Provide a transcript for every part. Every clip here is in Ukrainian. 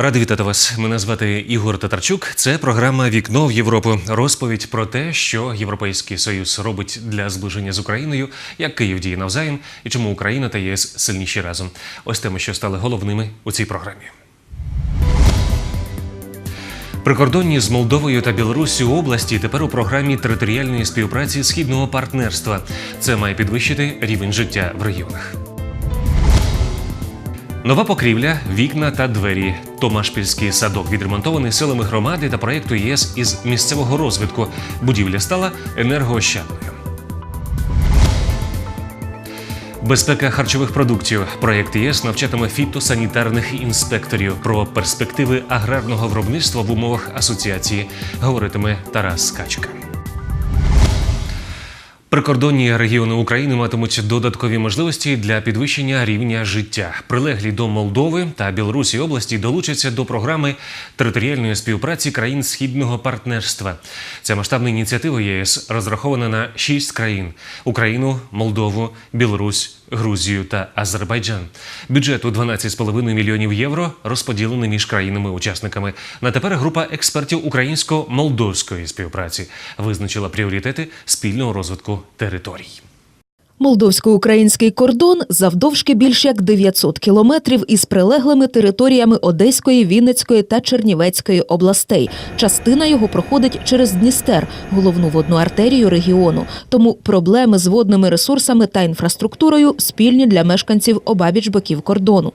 Радий вітати вас. Мене звати Ігор Татарчук. Це програма Вікно в Європу. Розповідь про те, що Європейський Союз робить для зближення з Україною, як Київ діє навзаєм і чому Україна та ЄС сильніші разом. Ось теми, що стали головними у цій програмі. Прикордонні з Молдовою та Білоруссю області тепер у програмі територіальної співпраці східного партнерства. Це має підвищити рівень життя в регіонах. Нова покрівля, вікна та двері. Томашпільський садок відремонтований силами громади та проєкту ЄС із місцевого розвитку. Будівля стала енергоощадною. Безпека харчових продуктів. Проєкт ЄС навчатиме фітосанітарних інспекторів про перспективи аграрного виробництва в умовах асоціації. Говоритиме Тарас Качка. Прикордонні регіони України матимуть додаткові можливості для підвищення рівня життя. Прилеглі до Молдови та Білорусі області долучаться до програми територіальної співпраці країн східного партнерства. Ця масштабна ініціатива ЄС розрахована на шість країн: Україну, Молдову, Білорусь. Грузію та Азербайджан. Бюджет у 12,5 мільйонів євро розподілений між країнами-учасниками. На тепер група експертів українсько-молдовської співпраці визначила пріоритети спільного розвитку територій. Молдовсько-український кордон завдовжки більш як 900 кілометрів із прилеглими територіями Одеської, Вінницької та Чернівецької областей. Частина його проходить через Дністер, головну водну артерію регіону. Тому проблеми з водними ресурсами та інфраструктурою спільні для мешканців обабіч боків кордону.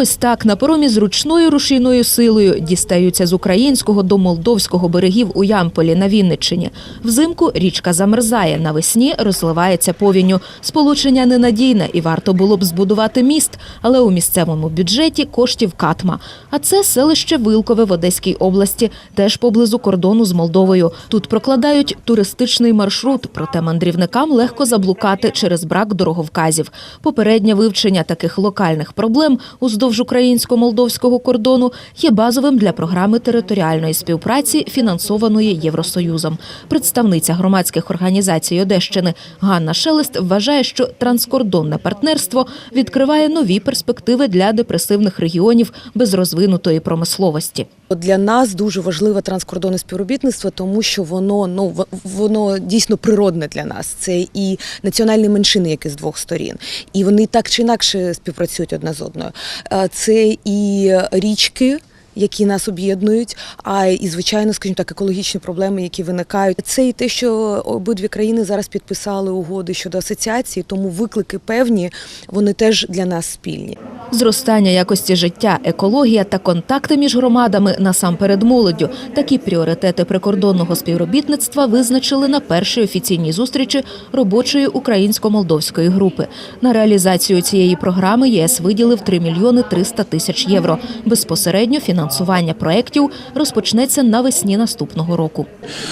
Ось так на поромі з ручною рушійною силою дістаються з українського до молдовського берегів у Ямполі на Вінниччині. Взимку річка замерзає, навесні розливається повінню. Сполучення ненадійне і варто було б збудувати міст, але у місцевому бюджеті коштів катма. А це селище Вилкове в Одеській області, теж поблизу кордону з Молдовою. Тут прокладають туристичний маршрут, проте мандрівникам легко заблукати через брак дороговказів. Попереднє вивчення таких локальних проблем уздовж українсько-молдовського кордону є базовим для програми територіальної співпраці, фінансованої Євросоюзом. Представниця громадських організацій Одещини Ганна Шелест вважає, що транскордонне партнерство відкриває нові перспективи для депресивних регіонів без розвинутої промисловості. Для нас дуже важливе транскордонне співробітництво, тому що воно ну воно дійсно природне для нас. Це і національні меншини, які з двох сторін, і вони так чи інакше співпрацюють одна з одною. Е, Це і річки. Які нас об'єднують, а і звичайно, скажімо так, екологічні проблеми, які виникають. Це і те, що обидві країни зараз підписали угоди щодо асоціації, тому виклики певні, вони теж для нас спільні. Зростання якості життя, екологія та контакти між громадами насамперед молоддю. Такі пріоритети прикордонного співробітництва визначили на першій офіційній зустрічі робочої українсько-молдовської групи. На реалізацію цієї програми ЄС виділив 3 мільйони 300 тисяч євро. Безпосередньо фінансування проєктів розпочнеться навесні наступного року.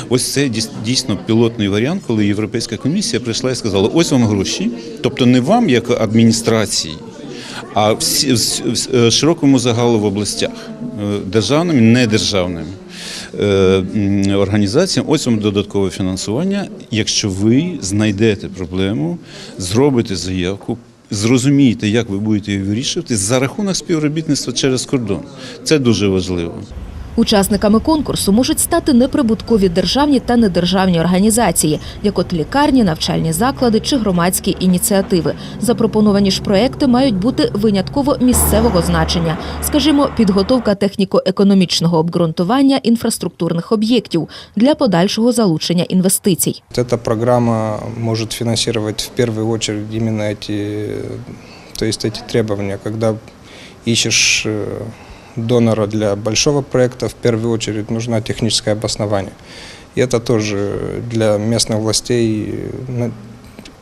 Ось це дійсно пілотний варіант, коли Європейська комісія прийшла і сказала: ось вам гроші, тобто не вам як адміністрації. А в, в широкому загалу в областях е, державним недержавним е, організаціям. Ось вам додаткове фінансування. Якщо ви знайдете проблему, зробите заявку. Зрозумієте, як ви будете вирішувати за рахунок співробітництва через кордон. Це дуже важливо. Учасниками конкурсу можуть стати неприбуткові державні та недержавні організації, як от лікарні, навчальні заклади чи громадські ініціативи. Запропоновані ж проекти мають бути винятково місцевого значення, скажімо, підготовка техніко-економічного обґрунтування інфраструктурних об'єктів для подальшого залучення інвестицій. Вот Эта программа может финансировать в первую очередь именно эти, то есть эти требования, когда ищешь э, донора для большого проекта, в первую очередь нужно техническое обоснование. И это тоже для местных властей, э, на-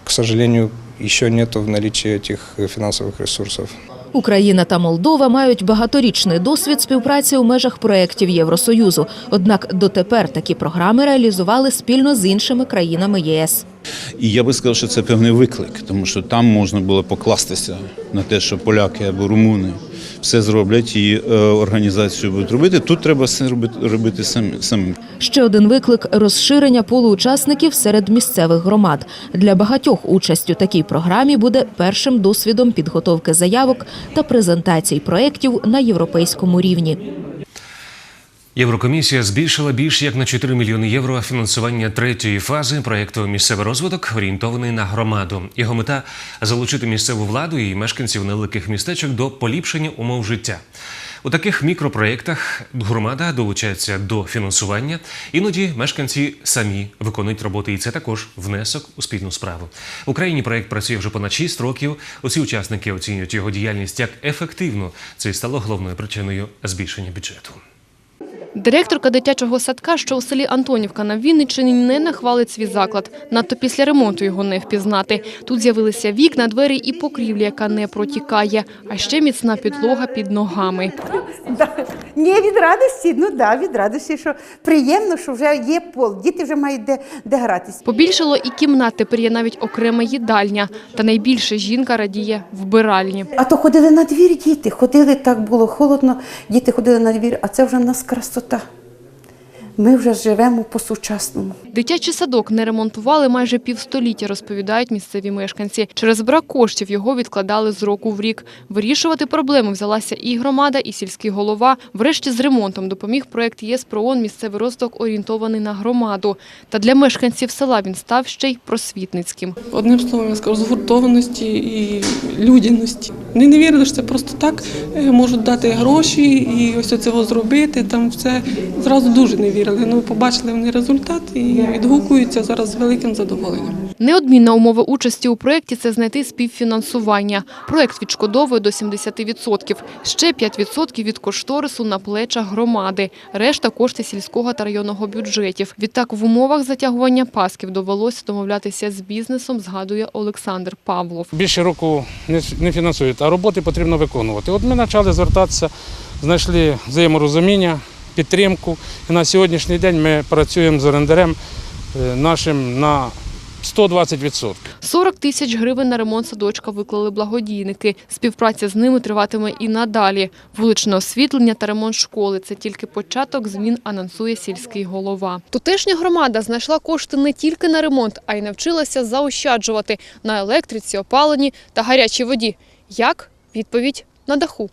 к сожалению, еще нету в наличии этих э, финансовых ресурсов. Україна та Молдова мають багаторічний досвід співпраці у межах проєктів Євросоюзу. Однак дотепер такі програми реалізували спільно з іншими країнами ЄС. І я би сказав, що це певний виклик, тому що там можна було покластися на те, що поляки або румуни все зроблять і е, організацію будуть робити. Тут треба все робити, робити самим. Ще один виклик розширення полу учасників серед місцевих громад. Для багатьох участь у такій програмі буде першим досвідом підготовки заявок та презентацій проєктів на європейському рівні. Єврокомісія збільшила більш як на 4 мільйони євро фінансування третьої фази проєкту Місцевий розвиток орієнтований на громаду. Його мета залучити місцеву владу і мешканців невеликих містечок до поліпшення умов життя. У таких мікропроєктах громада долучається до фінансування. Іноді мешканці самі виконують роботи, і це також внесок у спільну справу. В Україні проєкт працює вже понад 6 років. Усі учасники оцінюють його діяльність як ефективну. Це і стало головною причиною збільшення бюджету. Директорка дитячого садка, що у селі Антонівка на Вінниччині, не нахвалить свій заклад. Надто після ремонту його не впізнати. Тут з'явилися вікна, двері і покрівля, яка не протікає, а ще міцна підлога під ногами. Ні, від радості, ну да, від радості, що приємно, що вже є пол, діти вже мають де, де гратись. Побільшало і кімнат, тепер є навіть окрема їдальня. Та найбільше жінка радіє вбиральні. А то ходили на двір діти, ходили, так було холодно, діти ходили на двір, а це вже в нас красота. Ми вже живемо по-сучасному. Дитячий садок не ремонтували майже півстоліття, розповідають місцеві мешканці. Через брак коштів його відкладали з року в рік. Вирішувати проблеми взялася і громада, і сільський голова. Врешті з ремонтом допоміг проект ЄС ПРООН «Місцевий розвиток орієнтований на громаду. Та для мешканців села він став ще й просвітницьким. Одним словом, я скажу, згуртованості і людяності. Вони не вірили, що це просто так е, можуть дати гроші і ось цього зробити. Там все зразу дуже не вірили. Ну, побачили вони результат і відгукуються зараз з великим задоволенням. Неодмінна умова участі у проєкті – це знайти співфінансування. Проєкт відшкодовує до 70%. Ще 5% від кошторису на плечах громади. Решта – кошти сільського та районного бюджетів. Відтак в умовах затягування пасків довелося домовлятися з бізнесом, згадує Олександр Павлов. більше року не фінансують, а роботи потрібно виконувати. От ми почали звертатися, знайшли взаєморозуміння, підтримку. І на сьогоднішній день ми працюємо з орендарем е, нашим на 120%. 40 тисяч гривень на ремонт садочка виклали благодійники. Співпраця з ними триватиме і надалі. Вуличне освітлення та ремонт школи – це тільки початок змін, анонсує сільський голова. Тутешня громада знайшла кошти не тільки на ремонт, а й навчилася заощаджувати на електриці, опаленні та гарячій воді. Як? Відповідь – на даху.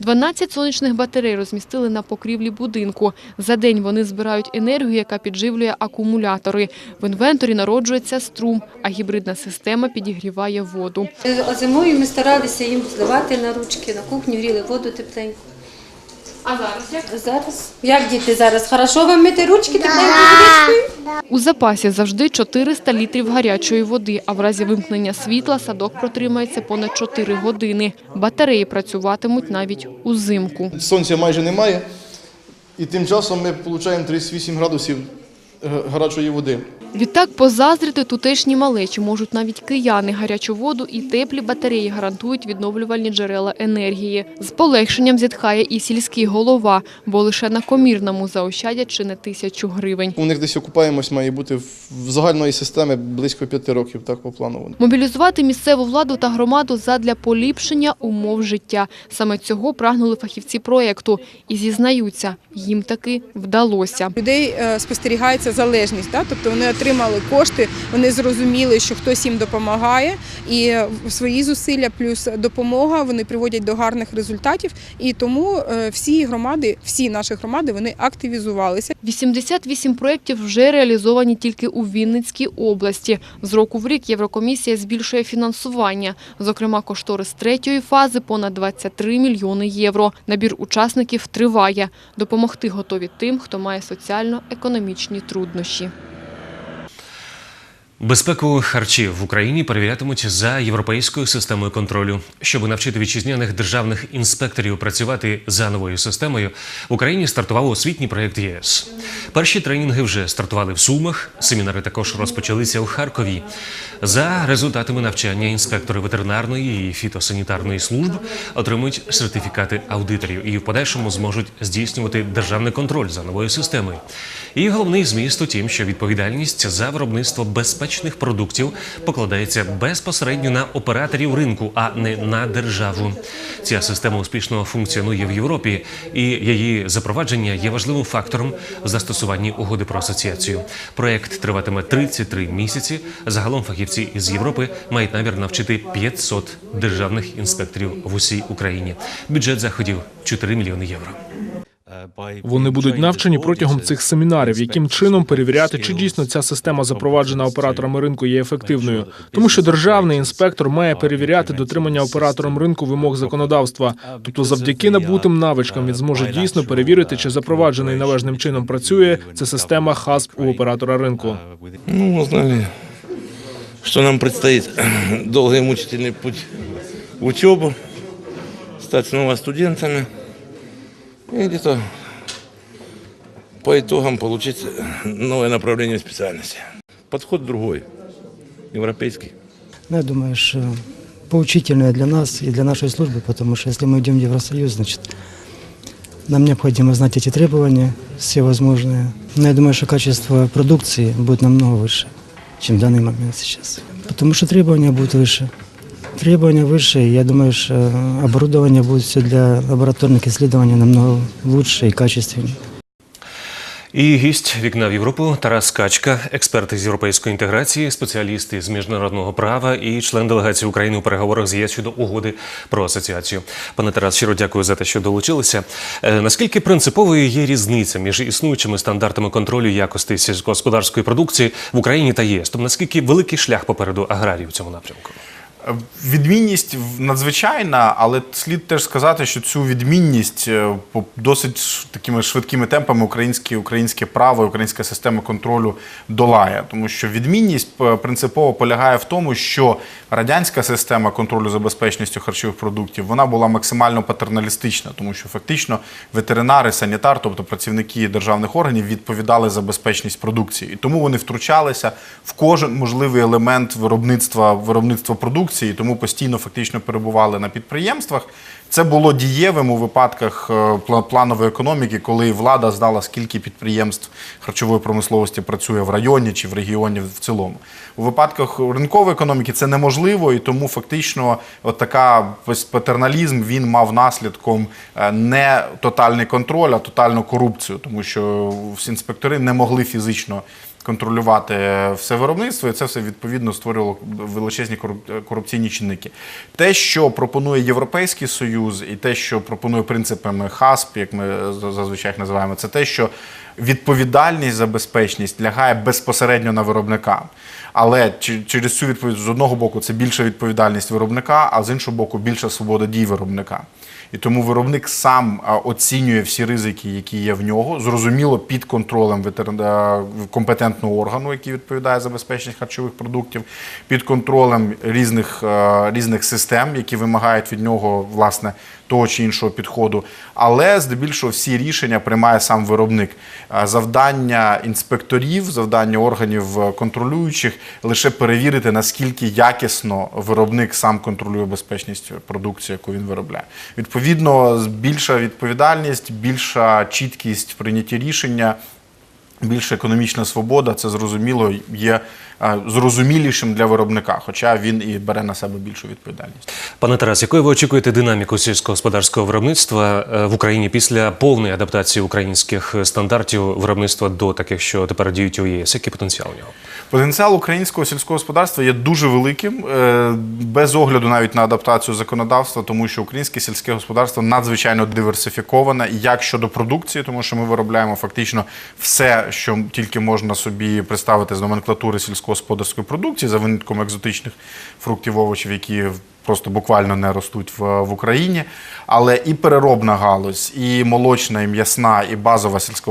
12 сонячних батарей розмістили на покрівлі будинку. За день вони збирають енергію, яка підживлює акумулятори. В інвенторі народжується струм, а гібридна система підігріває воду. Зимою ми старалися їм зливати на ручки, на кухню гріли воду тепленьку. А зараз як? Зараз? Як діти зараз? Хорошо вам мити ручки водичкою? У запасі завжди 400 літрів гарячої води, а в разі вимкнення світла садок протримається понад 4 години. Батареї працюватимуть навіть узимку. Сонця майже немає, і тим часом ми отримуємо 38 градусів е, гарячої води. Відтак позаздрити тутешні малечі можуть навіть кияни. Гарячу воду і теплі батареї гарантують відновлювальні джерела енергії. З полегшенням зітхає і сільський голова, бо лише на комірному заощадять чи не тисячу гривень. У них десь окупаємось має бути в загальної системи близько 5 років, так по плану. Мобілізувати місцеву владу та громаду задля поліпшення умов життя. Саме цього прагнули фахівці проєкту. І зізнаються, їм таки вдалося. людей е, спостерігається залежність. Да? Тобто вони отримали кошти, вони зрозуміли, що хтось їм допомагає, і свої зусилля плюс допомога вони приводять до гарних результатів. І тому е, всі громади, всі наші громади, вони активізувалися. 88 проєктів вже реалізовані тільки у Вінницькій області. З року в рік Єврокомісія збільшує фінансування. Зокрема, кошторис третьої фази – понад 23 мільйони євро. Набір учасників триває. Допомогти готові тим, хто має соціально-економічні труднощі. Безпеку харчів в Україні перевірятимуть за європейською системою контролю. Щоб навчити вітчизняних державних інспекторів працювати за новою системою, в Україні стартував освітній проєкт ЄС. Перші тренінги вже стартували в Сумах. Семінари також розпочалися у Харкові. За результатами навчання інспектори ветеринарної і фітосанітарної служб отримують сертифікати аудиторів і в подальшому зможуть здійснювати державний контроль за новою системою. І головний зміст у тім, що відповідальність за виробництво безпечних продуктів покладається безпосередньо на операторів ринку, а не на державу. Ця система успішно функціонує в Європі, і її запровадження є важливим фактором в застосуванні угоди про асоціацію. Проект триватиме 33 місяці. Загалом фахівці із Європи мають намір навчити 500 державних інспекторів в усій Україні. Бюджет заходів 4 мільйони євро. Вони будуть навчені протягом цих семінарів, яким чином перевіряти, чи дійсно ця система запроваджена операторами ринку є ефективною, тому що державний інспектор має перевіряти дотримання оператором ринку вимог законодавства. Тобто, завдяки набутим навичкам він зможе дійсно перевірити, чи запроваджений належним чином працює ця система ХАСП у оператора ринку. Ну, узнали, что нам предстоит долгий и мучительный путь в учебу, стать снова студентами и где-то по итогам получить новое направление специальности. Подход другой, европейский. Ну, я думаю, что поучительное для нас и для нашей службы, потому что если мы идем в Евросоюз, значит, нам необходимо знать эти требования, все возможные. Но я думаю, что качество продукции будет намного выше, чем в данный момент сейчас. Потому что требования будут выше. Требования выше, я думаю, что оборудование будет все для лабораторных исследований намного лучше и качественнее. І гість вікна в Європу Тарас Качка, експерт із європейської інтеграції, спеціаліст із міжнародного права і член делегації України у переговорах з ЄС щодо угоди про асоціацію. Пане Тарас, щиро дякую за те, що долучилися. Е, Наскільки принциповою є різниця між існуючими стандартами контролю якості сільськогосподарської продукції в Україні та ЄС? Тобто наскільки великий шлях попереду аграрії в цьому напрямку? Відмінність надзвичайна, але слід теж сказати, що цю відмінність е, по досить такими швидкими темпами українське, українське право, українська система контролю долає. Тому що відмінність принципово полягає в тому, що радянська система контролю за безпечністю харчових продуктів вона була максимально патерналістична, тому що фактично ветеринари, санітар, тобто працівники державних органів, відповідали за безпечність продукції. І тому вони втручалися в кожен можливий елемент виробництва, виробництва продукції, тому постійно фактично перебували на підприємствах. Це було дієвим у випадках е, планової економіки, коли влада знала, скільки підприємств харчової промисловості працює в районі чи в регіоні в цілому. У випадках ринкової економіки це неможливо, і тому фактично от така патерналізм він мав наслідком е, не тотальний контроль, а тотальну корупцію, тому що всі інспектори не могли фізично контролювати все виробництво, і це все відповідно створювало величезні кору- корупційні чинники. Те, що пропонує Європейський Союз, і те, що пропонує принципами ХАСП, як ми зазвичай їх називаємо, це те, що відповідальність за безпечність лягає безпосередньо на виробника. Але через цю відповідь з одного боку це більша відповідальність виробника, а з іншого боку, більша свобода дій виробника. І тому виробник сам оцінює всі ризики, які є в нього, зрозуміло під контролем компетентного органу, який відповідає за безпечність харчових продуктів, під контролем різних, різних систем, які вимагають від нього власне того чи іншого підходу. Але здебільшого всі рішення приймає сам виробник. Завдання інспекторів, завдання органів е, контролюючих лише перевірити, наскільки якісно виробник сам контролює безпечність продукції, яку він виробляє. Відповідно, більша відповідальність, більша чіткість в прийнятті рішення. Більша економічна свобода, це зрозуміло, є зрозумілішим для виробника, хоча він і бере на себе більшу відповідальність. Пане Тарас, якою ви очікуєте динаміку сільськогосподарського виробництва е, в Україні після повної адаптації українських стандартів виробництва до таких, що тепер діють у ЄС? Який потенціал у нього? Потенціал українського сільського господарства є дуже великим, е, без огляду навіть на адаптацію законодавства, тому що українське сільське господарство надзвичайно диверсифіковане як щодо продукції, тому що ми виробляємо фактично все, що тільки можна собі представити з номенклатури сільськогосподарської продукції, за винятком екзотичних фруктів, овочів, які просто буквально не ростуть в, в Україні. Але і переробна галузь, і молочна, і м'ясна, і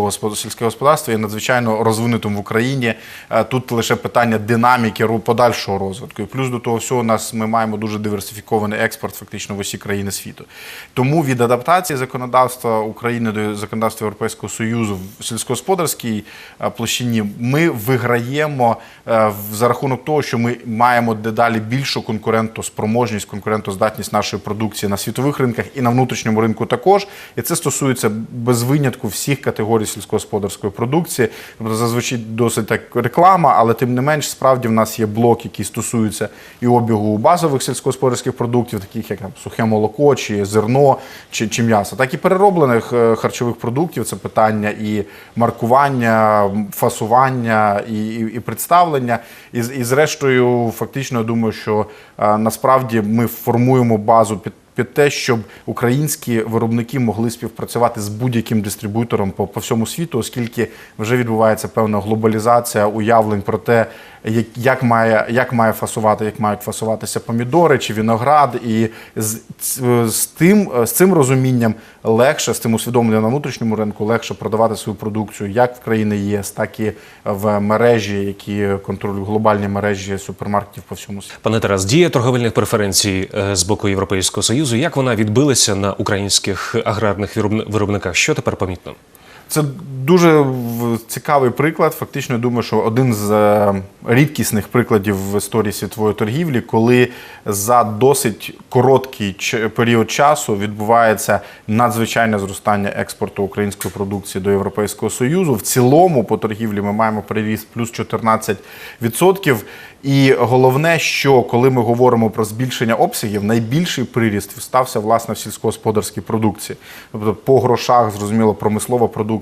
господ- сільське господарство є надзвичайно розвинутим в Україні. Е, Тут лише питання динаміки подальшого розвитку. І плюс до того всього, нас ми маємо дуже диверсифікований експорт фактично в усі країни світу. Тому від адаптації законодавства України до законодавства Європейського Союзу в сільськогосподарській е, площині ми виграємо е, за рахунок того, що ми маємо дедалі більшу конкурентоспроможність, конкурентоздатність нашої продукції на світових ринках і на внутрішньому ринку також. І це стосується без винятку всіх категорій сільськогосподарської продукції. Тобто зазвичай досить так реклама, але тим не менш, справді в нас є блок, який стосується і обігу базових сільськогосподарських продуктів, таких як там, сухе молоко, чи зерно, чи, чи м'ясо, так і перероблених е, харчових продуктів. Це питання і маркування, фасування, і, і, і представлення. І, і зрештою, фактично, я думаю, що е, насправді ми формуємо базу під. Під те, щоб українські виробники могли співпрацювати з будь-яким дистриб'ютором по, по всьому світу, оскільки вже відбувається певна глобалізація уявлень про те, як, має, як має фасувати, як мають фасуватися помідори чи виноград, і з, з, тим з цим розумінням легше, з тим усвідомленням на внутрішньому ринку, легше продавати свою продукцію як в країни ЄС, так і в мережі, які контролюють глобальні мережі супермаркетів по всьому світу. Пане Тарас, дія торговельних преференцій е, з боку Європейського Союзу, як вона відбилася на українських аграрних виробни- виробниках? Що тепер помітно? Це дуже цікавий приклад. Фактично, я думаю, що один з е, рідкісних прикладів в історії світової торгівлі, коли за досить короткий період часу відбувається надзвичайне зростання експорту української продукції до Європейського Союзу. В цілому по торгівлі ми маємо приріст плюс 14%. І головне, що коли ми говоримо про збільшення обсягів, найбільший приріст стався власне в сільськогосподарській продукції. Тобто по грошах, зрозуміло, промислова продукція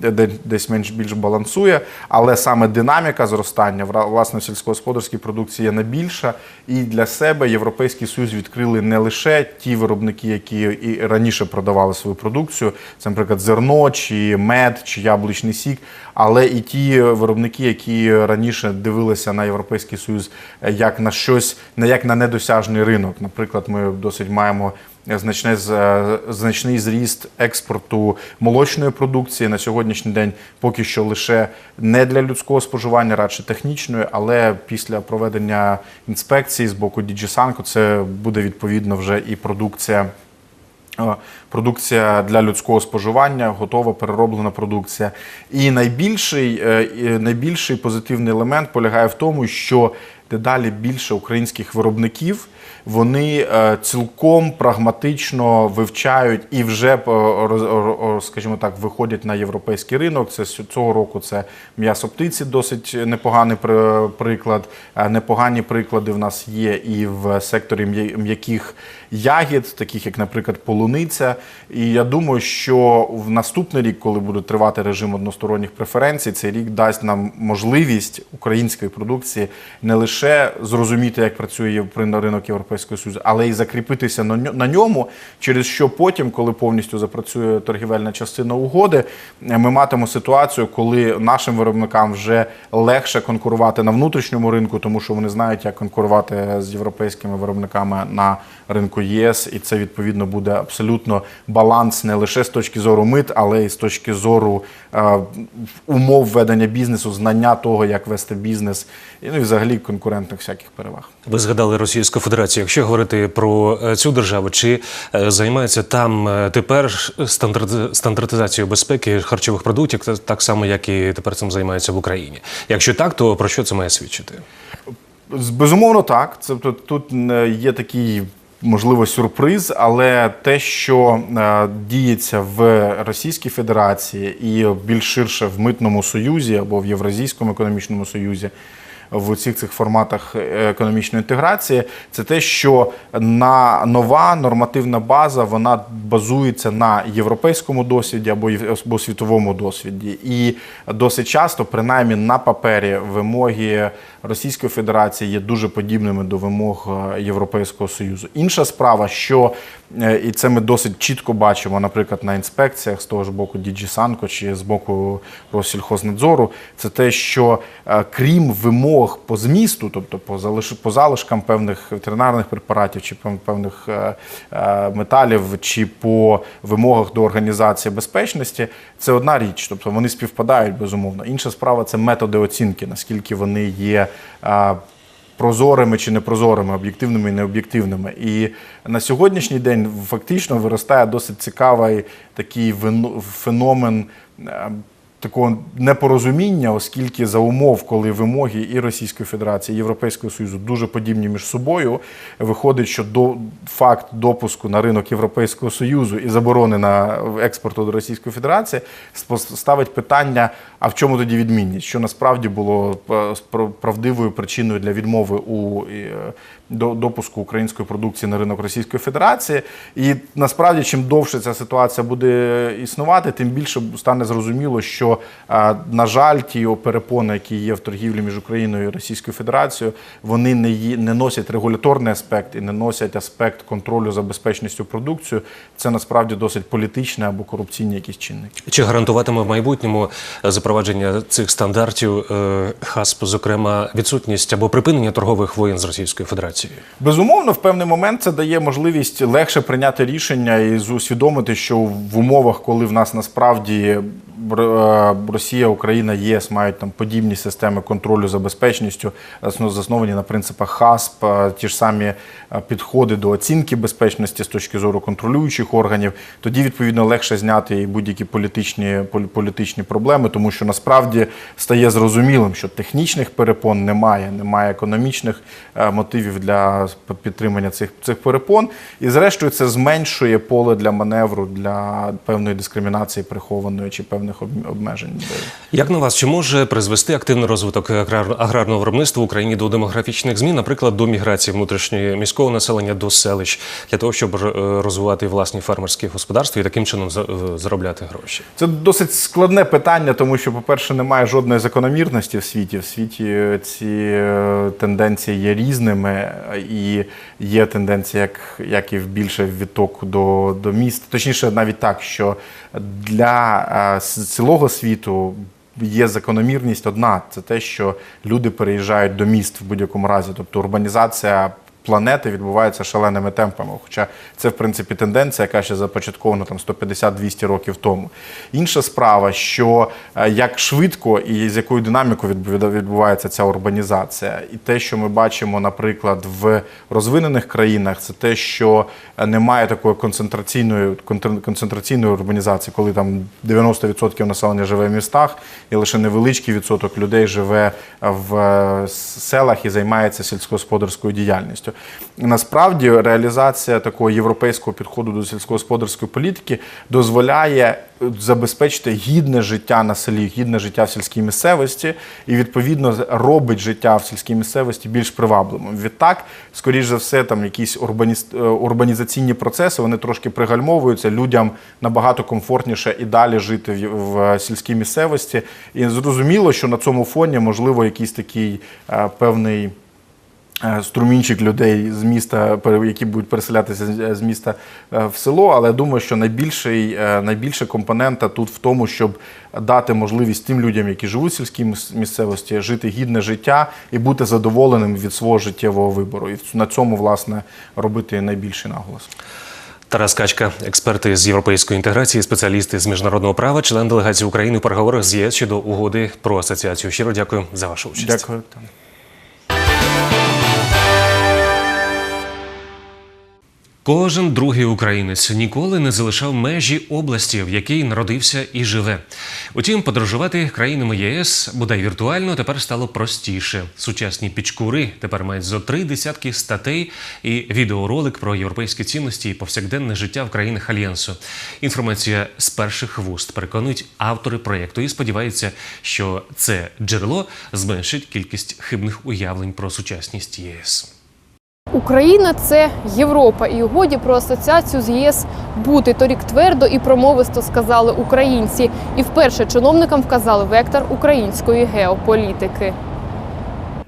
де- десь менш більш балансує, але саме динаміка зростання власне в сільськогосподарській продукції є найбільша. І для себе Європейський Союз відкрили не лише ті виробники, які і раніше продавали свою продукцію, це, наприклад, зерно, чи мед, чи яблучний сік, але і ті виробники, які раніше дивилися на Європейський Союз е, як на щось, не як на недосяжний ринок. Наприклад, ми досить маємо значне е, значний зріст експорту молочної продукції на сьогоднішній день поки що лише не для людського споживання, радше технічної, але після проведення інспекції з боку Діджісанко це буде відповідно вже і продукція. Е, Продукція для людського споживання, готова перероблена продукція. І найбільший, е, найбільший позитивний елемент полягає в тому, що дедалі більше українських виробників вони е, цілком прагматично вивчають і вже, е, ро- скажімо так, виходять на європейський ринок. Це цього року це м'ясо птиці, досить непоганий при- приклад. Е, Непогані приклади в нас є і в секторі м'яких ягід, таких як, наприклад, полуниця. І я думаю, що в наступний рік, коли буде тривати режим односторонніх преференцій, цей рік дасть нам можливість української продукції не лише зрозуміти, як працює ринок Європейського Союзу, але й закріпитися на ньо- на ньому, через що потім, коли повністю запрацює торгівельна частина угоди, е, ми матимемо ситуацію, коли нашим виробникам вже легше конкурувати на внутрішньому ринку, тому що вони знають, як конкурувати з європейськими виробниками на ринку ЄС, і це відповідно буде абсолютно баланс не лише з точки зору мит, але й з точки зору е, умов ведення бізнесу, знання того, як вести бізнес, і ну і взагалі конкурентних всяких переваг. Ви згадали Російську Федерацію. Якщо говорити про е, цю державу, чи е, займається там е, тепер стандартизацією безпеки харчових продуктів, так само, як і тепер цим займається в Україні? Якщо так, то про що це має свідчити? Безумовно, так. Це тут, тут є такий. Можливо, сюрприз, але те, що е, діється в Російській Федерації і більш ширше в митному союзі або в Євразійському економічному союзі, в усіх цих форматах е, економічної інтеграції, це те, що на нова нормативна база вона базується на європейському досвіді або світовому досвіді, і досить часто, принаймні на папері, вимоги Російської Федерації є дуже подібними до вимог е, Європейського Союзу. Інша справа, що І це ми досить чітко бачимо, наприклад, на інспекціях з того ж боку Діджі Санко чи з боку Россільхознадзору. Це те, що е, крім вимог по змісту, тобто по по залишкам певних ветеринарних препаратів чи пев- певних е, е, металів, чи по вимогах до організації безпечності, це одна річ, тобто вони співпадають безумовно. Інша справа це методи оцінки, наскільки вони є. Прозорими чи непрозорими, об'єктивними і необ'єктивними. І на сьогоднішній день фактично виростає досить цікавий такий феномен. Такого непорозуміння, оскільки за умов, коли вимоги і Російської Федерації, і Європейського Союзу дуже подібні між собою, виходить, що до факт допуску на ринок Європейського Союзу і заборони на експорту до Російської Федерації ставить питання: а в чому тоді відмінність? Що насправді було е, правдивою причиною для відмови у е, до- допуску української продукції на ринок Російської Федерації. І насправді, чим довше ця ситуація буде існувати, тим більше стане зрозуміло, що, на жаль, ті перепони, які є в торгівлі між Україною і Російською Федерацією, вони не, є, не носять регуляторний аспект і не носять аспект контролю за безпечністю продукції. Це насправді досить політичні або корупційні якісь чинники. Чи гарантуватиме в майбутньому запровадження цих стандартів е, ХАСП, зокрема, відсутність або припинення торгових воєн з Російською Федерацією? Безумовно, в певний момент це дає можливість легше прийняти рішення і усвідомити, що в умовах, коли в нас насправді Росія, Україна, ЄС мають там подібні системи контролю за безпечністю, засновані на принципах ХАСП, е, ті ж самі е, підходи до оцінки безпечності з точки зору контролюючих органів. Тоді відповідно легше зняти і будь-які політичні політичні проблеми, тому що насправді стає зрозумілим, що технічних перепон немає, немає економічних е, мотивів для підтримання цих, цих перепон. І зрештою це зменшує поле для маневру для певної дискримінації прихованої чи певних об- обмежень. Як на вас, чи може призвести активний розвиток аграр- аграрного виробництва в Україні до демографічних змін, наприклад, до міграції внутрішньої міського населення до селищ, для того, щоб е, розвивати власні фермерські господарства і таким чином е, заробляти гроші? Це досить складне питання, тому що, по-перше, немає жодної закономірності в світі. В світі е, ці тенденції є різними, і є тенденція, як, як і в більше відтоку до, до міст. Точніше, навіть так, що для е, цілого світу. Є закономірність одна: це те, що люди переїжджають до міст в будь-якому разі. Тобто урбанізація планети відбувається шаленими темпами. Хоча це, в принципі, тенденція, яка ще започаткована там 150-200 років тому. Інша справа, що е, як швидко і з якою динамікою відбуває- відбувається ця урбанізація, і те, що ми бачимо, наприклад, в розвинених країнах, це те, що е, немає такої концентраційної концентраційної урбанізації, коли там 90% населення живе в містах, і лише невеличкий відсоток людей живе в е, селах і займається сільськогосподарською діяльністю. Насправді реалізація такого європейського підходу до сільськогосподарської політики дозволяє забезпечити гідне життя на селі, гідне життя в сільській місцевості, і відповідно робить життя в сільській місцевості більш привабливим. Відтак, скоріш за все, там якісь урбаніст- е, урбанізаційні процеси вони трошки пригальмовуються. Людям набагато комфортніше і далі жити в, в сільській місцевості. І зрозуміло, що на цьому фоні можливо якийсь такий е, певний. Е, Струмінчик людей з міста, які будуть переселятися з- з міста е, в село, але я думаю, що найбільший, е, найбільша компонента тут в тому, щоб дати можливість тим людям, які живуть в сільській місцевості, жити гідне життя і бути задоволеним від свого життєвого вибору. І на цьому, власне, робити найбільший наголос. Тарас Качка, експерти з європейської інтеграції, спеціалісти з міжнародного права, член делегації України у переговорах з ЄС щодо угоди про асоціацію. Щиро дякую за вашу участь. Дякую. Кожен другий українець ніколи не залишав межі області, в якій народився і живе. Утім, подорожувати країнами ЄС, бодай віртуально, тепер стало простіше. Сучасні пічкури тепер мають зо три десятки статей і відеоролик про європейські цінності і повсякденне життя в країнах Альянсу. Інформація з перших вуст переконують автори проєкту і сподіваються, що це джерело зменшить кількість хибних уявлень про сучасність ЄС. Україна це Європа, і угоді про асоціацію з ЄС бути торік твердо і промовисто сказали українці, і вперше чиновникам вказали вектор української геополітики.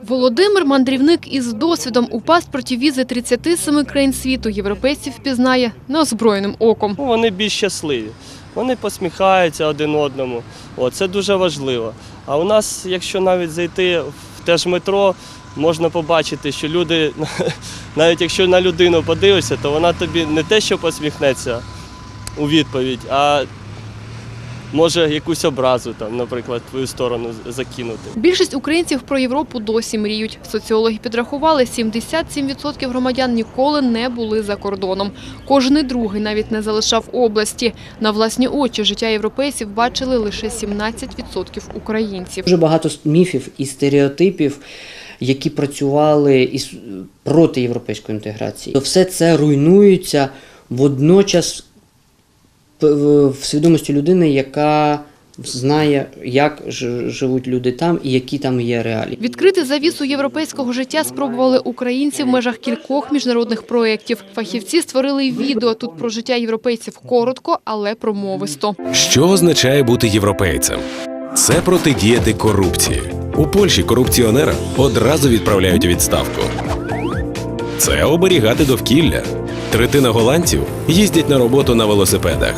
Володимир мандрівник із досвідом у паспорті візи 37 країн світу європейців впізнає неозброєним оком. Ну, Вони більш щасливі. Вони посміхаються один одному. О, це дуже важливо. А у нас, якщо навіть зайти в те ж метро, можна побачити, що люди, навіть якщо на людину подивишся, то вона тобі не те, що посміхнеться у відповідь, а може якусь образу, там, наприклад, в твою сторону закинути. Більшість українців про Європу досі мріють. Соціологи підрахували, 77% громадян ніколи не були за кордоном. Кожний другий навіть не залишав області. На власні очі життя європейців бачили лише 17% українців. Дуже багато міфів і стереотипів, які працювали із проти європейської інтеграції. Все це руйнується водночас в- свідомості людини, яка знає, як ж- живуть люди там і які там є реалії. Відкрити завісу європейського життя спробували українці в межах кількох міжнародних проєктів. Фахівці створили відео тут про життя європейців коротко, але промовисто. Що означає бути європейцем? Це протидіяти корупції. У Польщі корупціонера одразу відправляють у відставку. Це оберігати довкілля. Третина голландців їздять на роботу на велосипедах.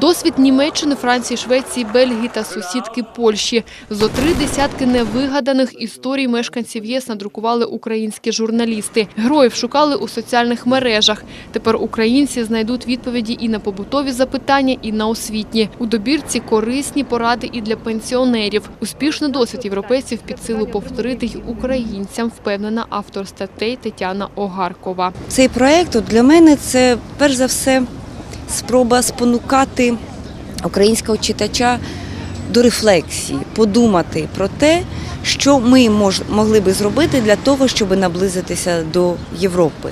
Досвід Німеччини, Франції, Швеції, Бельгії та сусідки Польщі. Зо три десятки невигаданих історій мешканців ЄС надрукували українські журналісти. Героїв шукали у соціальних мережах. Тепер українці знайдуть відповіді і на побутові запитання, і на освітні. У добірці корисні поради і для пенсіонерів. Успішний досвід європейців під силу повторити й українцям, впевнена автор статей Тетяна Огаркова. Цей проєкт для мене це перш за все спроба спонукати українського читача до рефлексії, подумати про те, що ми мож, могли би зробити для того, щоб наблизитися до Європи.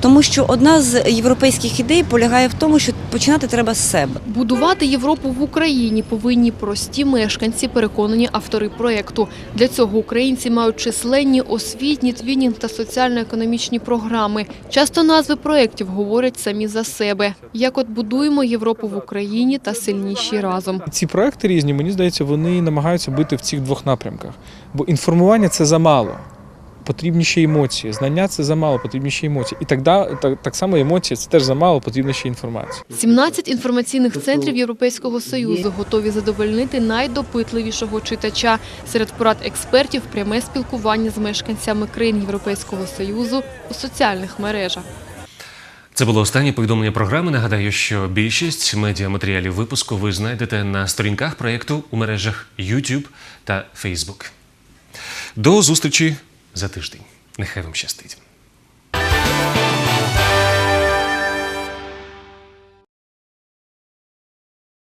Тому що одна з європейських ідей полягає в тому, що починати треба з себе. Будувати Європу в Україні повинні прості мешканці, переконані автори проєкту. Для цього українці мають численні освітні, твінінг та соціально-економічні програми. Часто назви проєктів говорять самі за себе. Як от будуємо Європу в Україні та сильніші разом. Ці проекти різні, мені здається, вони намагаються бити в цих двох напрямках. Бо інформування це замало. Потрібні ще емоції. Знання це замало, потрібні ще емоції. І так, так, так само емоції це теж замало, потрібна ще інформація. 17 інформаційних центрів Європейського Союзу готові задовольнити найдопитливішого читача. Серед порад експертів пряме спілкування з мешканцями країн Європейського Союзу у соціальних мережах. Це було останнє повідомлення програми. Нагадаю, що більшість медіаматеріалів випуску ви знайдете на сторінках проєкту у мережах YouTube та Facebook. До зустрічі за тиждень. Нехай вам щастить.